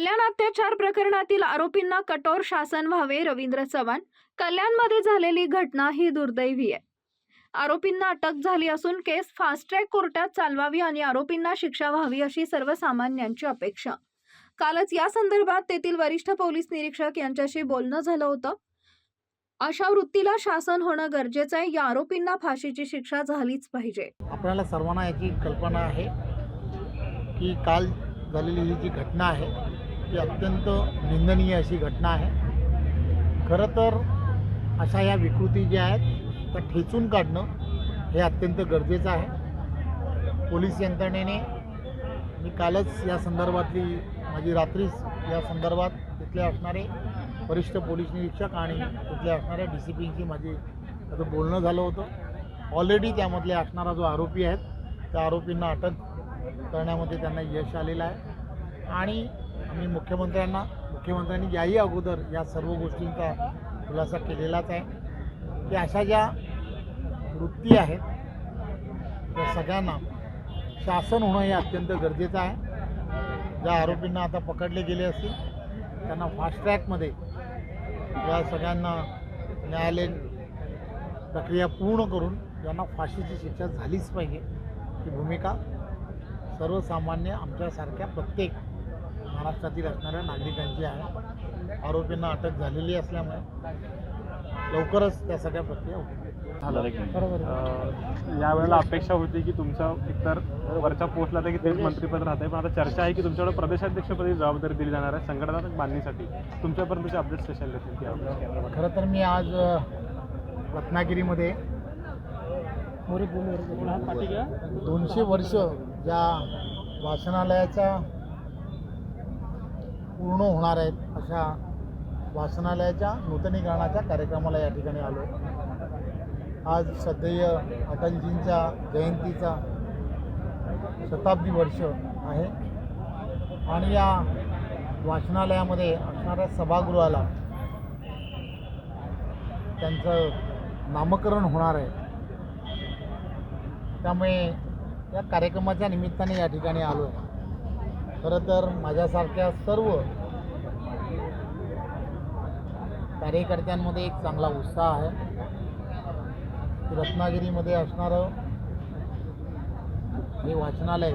कल्याण अत्याचार प्रकरणातील आरोपींना कठोर शासन व्हावे रवींद्र चव्हाण. कल्याणमध्ये झालेली घटना ही दुर्दैवी आहे. आरोपींना अटक झाली असून केस फास्ट ट्रॅक कोर्टात चालवावी आणि आरोपींना शिक्षा व्हावी अशी सर्वसामान्यांची अपेक्षा. कालच या संदर्भात तेथील वरिष्ठ पोलीस निरीक्षक यांच्याशी बोलणं झालं होतं. अशा वृत्तीला शासन होणं गरजेचं आहे. या आरोपींना फाशीची शिक्षा झालीच पाहिजे. आपल्याला सर्वांना याची कल्पना आहे की काल झालेली ही जी घटना आहे ती अत्यंत निंदनीय अशी घटना आहे. खरं तर अशा या विकृती ज्या आहेत त्या ठेचून काढणं हे अत्यंत गरजेचं आहे. पोलीस यंत्रणेने मी कालच या संदर्भातली माझी रात्रीच या संदर्भात तिथले असणारे वरिष्ठ पोलीस निरीक्षक आणि तिथल्या असणाऱ्या डी सी पींची माझी त्याचं बोलणं झालं होतं. ऑलरेडी त्यामधले असणारा जो आरोपी आहेत त्या आरोपींना अटक करण्यामध्ये त्यांना यश आलेलं आहे. आणि आम्ही मुख्यमंत्र्यांना मुख्यमंत्र्यांनी याही अगोदर या सर्व गोष्टींचा खुलासा केलेलाच आहे. की अशा ज्या वृत्ती आहेत त्या सगळ्यांना शासन होणं हे अत्यंत गरजेचं आहे. ज्या आरोपींना आता पकडले गेले असतील त्यांना फास्ट ट्रॅकमध्ये या सगळ्यांना न्यायालयीन प्रक्रिया पूर्ण करून त्यांना फाशीची शिक्षा झालीच पाहिजे. ही भूमिका सर्वसामान्य आमच्यासारख्या प्रत्येक महाराष्ट्रातील असणाऱ्या नागरिकांची आहे आरोपींना अटक झालेली असल्यामुळे लवकरच त्या सगळ्या प्रक्रिया यावेळेला अपेक्षा होती की तुमचं एकतर वरच्या पोस्टला तर की तेच मंत्रिपद राहत आहे पण आता चर्चा आहे की तुमच्याकडे प्रदेशाध्यक्षपदी जबाबदारी दिली जाणार आहे संघटनात्मक बांधणीसाठी तुमच्यापर्यंतचे अपडेट्स कशा देतील? खरं तर मी आज रत्नागिरीमध्ये दोनशे वर्ष ज्या वाचनालयाच्या पूर्ण होणार आहेत अशा वाचनालयाच्या नूतनीकरणाच्या कार्यक्रमाला या ठिकाणी आलो. आज सध्या अटलजींच्या जयंतीचा शताब्दी वर्ष आहे. आणि या वाचनालयामध्ये असणाऱ्या सभागृहाला त्यांचं नामकरण होणार आहे. त्यामुळे या कार्यक्रमाच्या निमित्ताने या ठिकाणी आलो. आहे खरं तर माझ्यासारख्या सर्व कार्यकर्त्यांमध्ये एक चांगला उत्साह आहे. रत्नागिरीमध्ये असणारं हे वाचनालय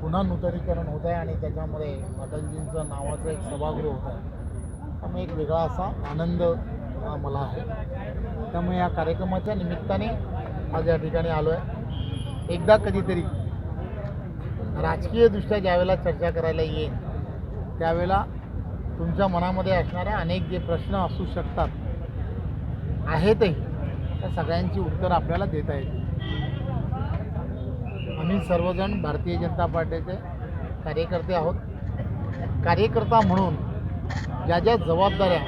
पुन्हा नूतनीकरण होत आहे आणि त्याच्यामध्ये अटलजींचं नावाचं एक सभागृह होत आहे. त्यामुळे एक वेगळा असा आनंद मला आहे. त्यामुळे या कार्यक्रमाच्या निमित्ताने आज या ठिकाणी आलो आहे एकदा कधीतरी राजकीयदृष्ट्या ज्यावेळेला चर्चा करायला येईल त्यावेळेला तुमच्या मनामध्ये असणाऱ्या अनेक जे प्रश्न असू शकतात आहेतही त्या सगळ्यांची उत्तर आपल्याला देता येतील. आम्ही सर्वजण भारतीय जनता पार्टीचे कार्यकर्ते आहोत. कार्यकर्ता म्हणून ज्या ज्या जबाबदाऱ्या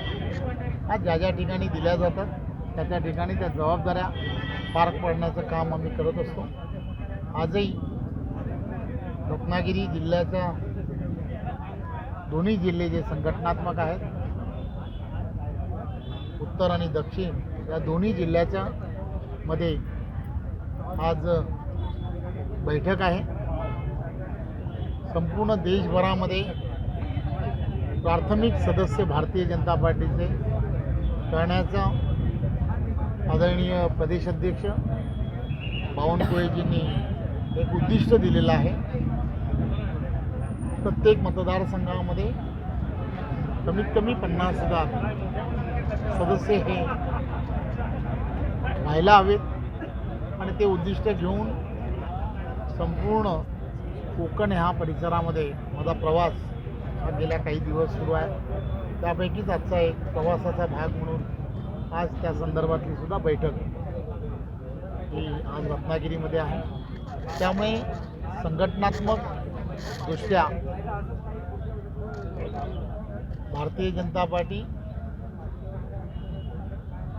ह्या ज्या ज्या ठिकाणी दिल्या जातात त्या त्या ठिकाणी त्या जबाबदाऱ्या पार पाडण्याचं काम आम्ही करत असतो. आजही रत्नागिरी जिल्ह्याच्या दोन्ही जिल्हे जे संघटनात्मक आहेत उत्तर आणि दक्षिण या दोन्ही जिल्ह्याच्या मध्ये आज बैठक आहे. संपूर्ण देशभरामध्ये प्राथमिक सदस्य भारतीय जनता पार्टीचे करण्याचा आदरणीय प्रदेशाध्यक्ष बावनकुळेजींनी एक उद्दिष्ट दिलेलं आहे. प्रत्येक मतदारसंघामध्ये कमीत कमी पन्नास हजार सदस्य हे व्हायला हवेत. आणि ते उद्दिष्ट घेऊन संपूर्ण कोकण ह्या परिसरामध्ये माझा प्रवास हा गेल्या काही दिवस सुरू आहे. त्यापैकीच आजचा एक प्रवासाचा भाग म्हणून आज त्या संदर्भातली सुद्धा बैठक ही आज रत्नागिरीमध्ये आहे. त्यामुळे संघटनात्मक दृष्ट्या भारतीय जनता पार्टी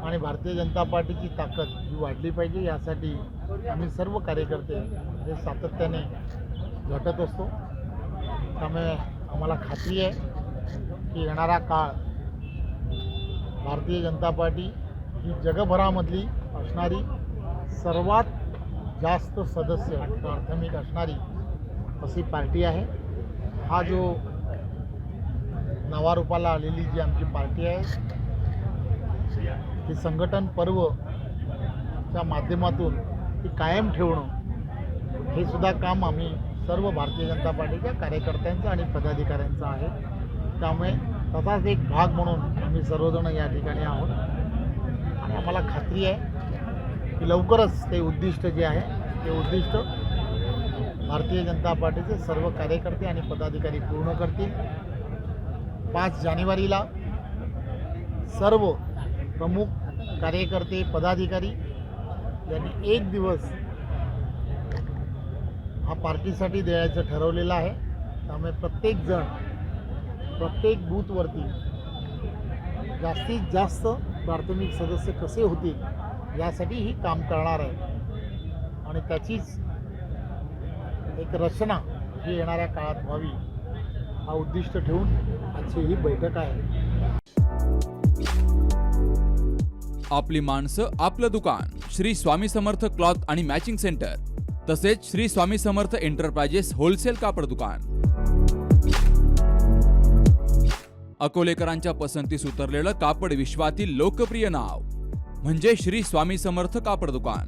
आणि भारतीय जनता पार्टीची ताकद ही वाढली पाहिजे यासाठी आम्ही सर्व कार्यकर्ते हे सातत्याने झटत असतो. त्यामुळे आम्हाला खात्री आहे की येणारा काळ भारतीय जनता पार्टी ही जगभरामधली असणारी सर्वात जास्त सदस्य प्राथमिक असणारी अशी पार्टी आहे. हा जो नावारूपाला आलेली जी आमची पार्टी आहे ती संघटन पर्वच्या माध्यमातून ती कायम ठेवणं हे सुद्धा काम आम्ही सर्व भारतीय जनता पार्टीच्या कार्यकर्त्यांचं आणि पदाधिकाऱ्यांचं आहे. त्यामुळे तसाच एक भाग म्हणून आम्ही सर्वजण या ठिकाणी आहोत. आणि आम्हाला खात्री आहे की लवकरच ते उद्दिष्ट जे आहे ते उद्दिष्ट भारतीय जनता पार्टीचे सर्व कार्यकर्ते आणि पदाधिकारी पूर्ण करतील. पाच जानेवारीला सर्व प्रमुख कार्यकर्ते पदाधिकारी यांनी एक दिवस हा पार्टीसाठी द्यायचं ठरवलेलं आहे. त्यामुळे प्रत्येकजण प्रत्येक बूथवरती जास्तीत जास्त प्राथमिक सदस्य कसे होतील यासाठी ही काम करणार आहे. आणि त्याचीच एक रचना ही येणाऱ्या काळात व्हावी हा उद्दिष्ट ठेवून आजची ही बैठक आहे. आपली माणसं आपलं दुकान श्री स्वामी समर्थ क्लॉथ आणि मॅचिंग सेंटर तसेच श्री स्वामी समर्थ एंटरप्राइजेस होलसेल कापड दुकान. अकोलेकरांच्या पसंतीस उतरलेलं कापड विश्वातील लोकप्रिय नाव म्हणजे श्री स्वामी समर्थ कापड दुकान.